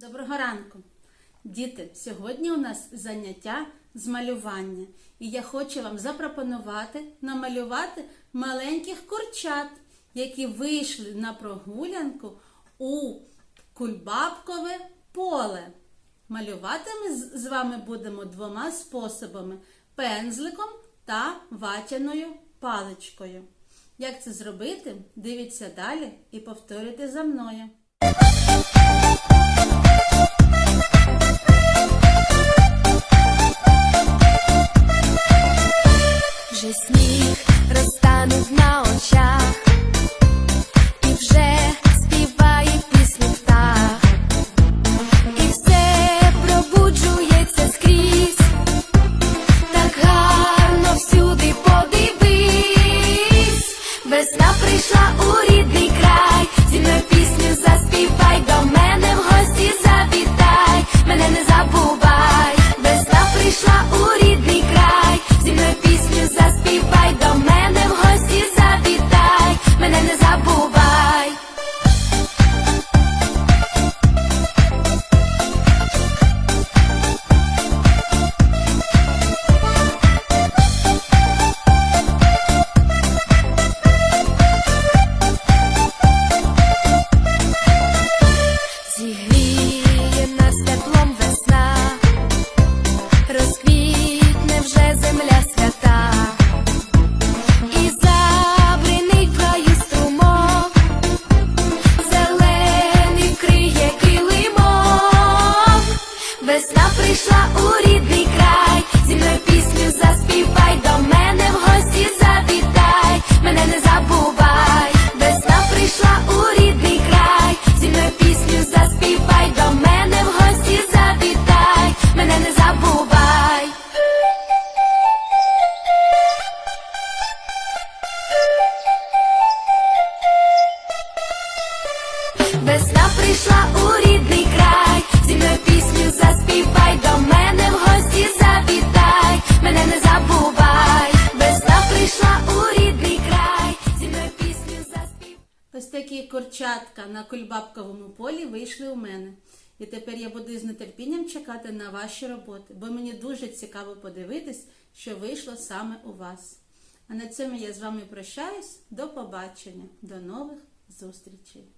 Доброго ранку! Діти, сьогодні у нас заняття з малювання. І я хочу вам запропонувати намалювати маленьких курчат, які вийшли на прогулянку у кульбабкове поле. Малювати ми з вами будемо двома способами: пензликом та ватяною паличкою. Як це зробити? Дивіться далі і повторюйте за мною. Сніг на очах, і вже співає пісню птах, і все пробуджується скрізь, так гарно всюди подивись, весна прийшла у рідний край, Зігріє нас весна, розквітне вже земля свята, і забринить в раю струмок, зелений вкриє килимок. Весна прийшла у рідний Весна прийшла у рідний край, зі мною пісню заспівай, до мене в гості завітай, мене не забувай, весна прийшла у рідний край, зі мною пісню заспівай. Ось такі курчатка на кульбабковому полі вийшли у мене. І тепер я буду з нетерпінням чекати на ваші роботи, бо мені дуже цікаво подивитись, що вийшло саме у вас. А на цьому я з вами прощаюсь. До побачення, до нових зустрічей!